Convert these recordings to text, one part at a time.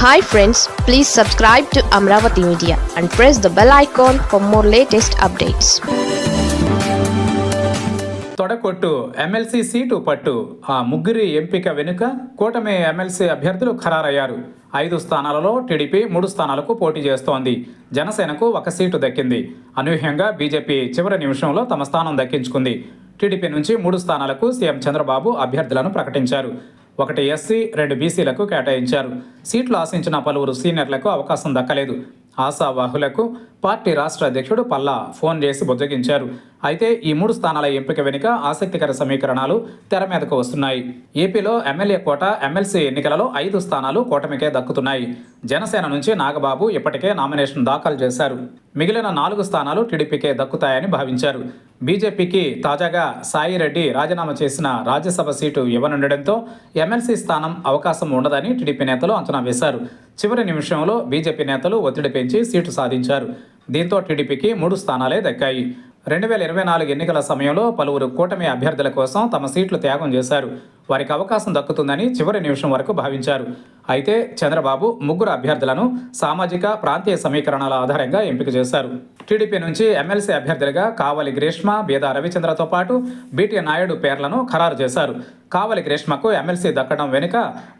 Hi friends please subscribe to Amaravati media and press the bell icon for more latest updates తొడకొట్టు MLC seat పట్టు. ఆ ముగ్గురి ఎంపిక వెనుక కూటమి ఎమ్మెల్సీ అభ్యర్థులు ఖరారయ్యారు. ఐదు స్థానాలలో టీడీపీ మూడు స్థానాలకు పోటీ చేస్తోంది. జనసేనకు ఒక సీటు దక్కింది. అనూహ్యంగా బీజేపీ చివరి నిమిషంలో తమ స్థానం దక్కించుకుంది. టీడీపీ నుంచి మూడు స్థానాలకు సీఎం చంద్రబాబు అభ్యర్థులను ప్రకటించారు. ఒకటి ఎస్సీ రెండు బీసీలకు కేటాయించారు. సీట్లు ఆశించిన పలువురు సీనియర్లకు అవకాశం దక్కలేదు. ఆశావాహులకు పార్టీ రాష్ట్ర అధ్యక్షుడు పల్లా ఫోన్ చేసి బుజ్జగించారు. అయితే ఈ మూడు స్థానాల ఎంపిక వెనుక ఆసక్తికర సమీకరణాలు తెర మీదకు వస్తున్నాయి. ఏపీలో ఎమ్మెల్యే కోట ఎమ్మెల్సీ ఎన్నికలలో ఐదు స్థానాలు కూటమికే దక్కుతున్నాయి. జనసేన నుంచి నాగబాబు ఇప్పటికే నామినేషన్ దాఖలు చేశారు. మిగిలిన నాలుగు స్థానాలు టీడీపీకే దక్కుతాయని భావించారు. బీజేపీకి తాజాగా సాయిరెడ్డి రాజీనామా చేసిన రాజ్యసభ సీటు ఇవ్వనుండడంతో ఎమ్మెల్సీ స్థానం అవకాశం ఉండదని టీడీపీ నేతలు అంచనా వేశారు. చివరి నిమిషంలో బీజేపీ నేతలు ఒత్తిడి పెంచి సీటు సాధించారు. దీంతో టీడీపీకి మూడు స్థానాలే దక్కాయి. రెండు వేల ఇరవై నాలుగు ఎన్నికల సమయంలో పలువురు కూటమి అభ్యర్థుల కోసం తమ సీట్లు త్యాగం చేశారు. వారికి అవకాశం దక్కుతుందని చివరి నిమిషం వరకు భావించారు. అయితే చంద్రబాబు ముగ్గురు అభ్యర్థులను సామాజిక ప్రాంతీయ సమీకరణాల ఆధారంగా ఎంపిక చేశారు. టీడీపీ నుంచి ఎమ్మెల్సీ అభ్యర్థులుగా కావలి గ్రీష్మ బీదా రవిచంద్రతో పాటు బీటీ నాయుడు పేర్లను ఖరారు చేశారు. కావలి గ్రీష్మకు ఎమ్మెల్సీ దక్కడం వెనుక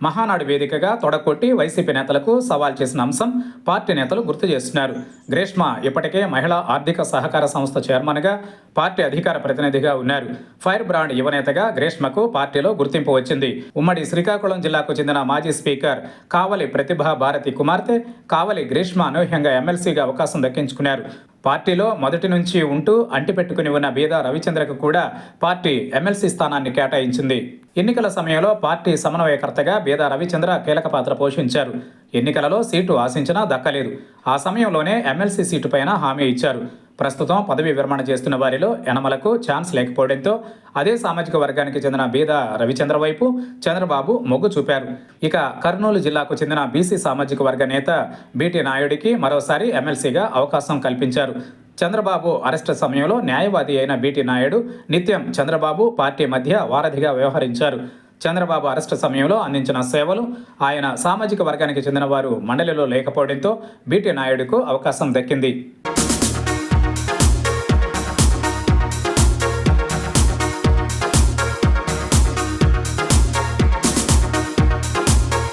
మహానాడు వేదికగా తొడకొట్టి వైసీపీ నేతలకు సవాల్ చేసిన అంశం పార్టీ నేతలు గుర్తు చేస్తున్నారు. గ్రీష్మ ఇప్పటికే మహిళా ఆర్థిక సహకార సంస్థ చైర్మన్గా పార్టీ అధికార ప్రతినిధిగా ఉన్నారు. ఫైర్ బ్రాండ్ యువనేతగా గ్రీష్మకు పార్టీలో గుర్తు గుర్తింపు వచ్చింది. ఉమ్మడి శ్రీకాకుళం జిల్లాకు చెందిన మాజీ స్పీకర్ కావలి ప్రతిభా భారతి కుమార్తె కావలి గ్రీష్మ అనూహ్యంగా ఎమ్మెల్సీగా అవకాశం దక్కించుకున్నారు. పార్టీలో మొదటి నుంచి ఉంటూ అంటిపెట్టుకుని ఉన్న బీదా రవిచంద్రకు కూడా పార్టీ ఎమ్మెల్సీ స్థానాన్ని కేటాయించింది. ఎన్నికల సమయంలో పార్టీ సమన్వయకర్తగా బీదా రవిచంద్ర కీలక పాత్ర పోషించారు. ఎన్నికలలో సీటు ఆశించినా దక్కలేదు. ఆ సమయంలోనే ఎమ్మెల్సీ సీటు పైన హామీ ఇచ్చారు. ప్రస్తుతం పదవి విరమణ చేస్తున్న వారిలో యనమలకు ఛాన్స్ లేకపోవడంతో అదే సామాజిక వర్గానికి చెందిన బీద రవిచంద్ర వైపు చంద్రబాబు మొగ్గు చూపారు. ఇక కర్నూలు జిల్లాకు చెందిన బీసీ సామాజిక వర్గ నేత బీటీ నాయుడికి మరోసారి ఎమ్మెల్సీగా అవకాశం కల్పించారు. చంద్రబాబు అరెస్టు సమయంలో న్యాయవాది అయిన బీటీ నాయుడు నిత్యం చంద్రబాబు పార్టీ మధ్య వారధిగా వ్యవహరించారు. చంద్రబాబు అరెస్టు సమయంలో అందించిన సేవలు ఆయన సామాజిక వర్గానికి చెందిన వారు మండలిలో లేకపోవడంతో బీటీ నాయుడుకు అవకాశం దక్కింది.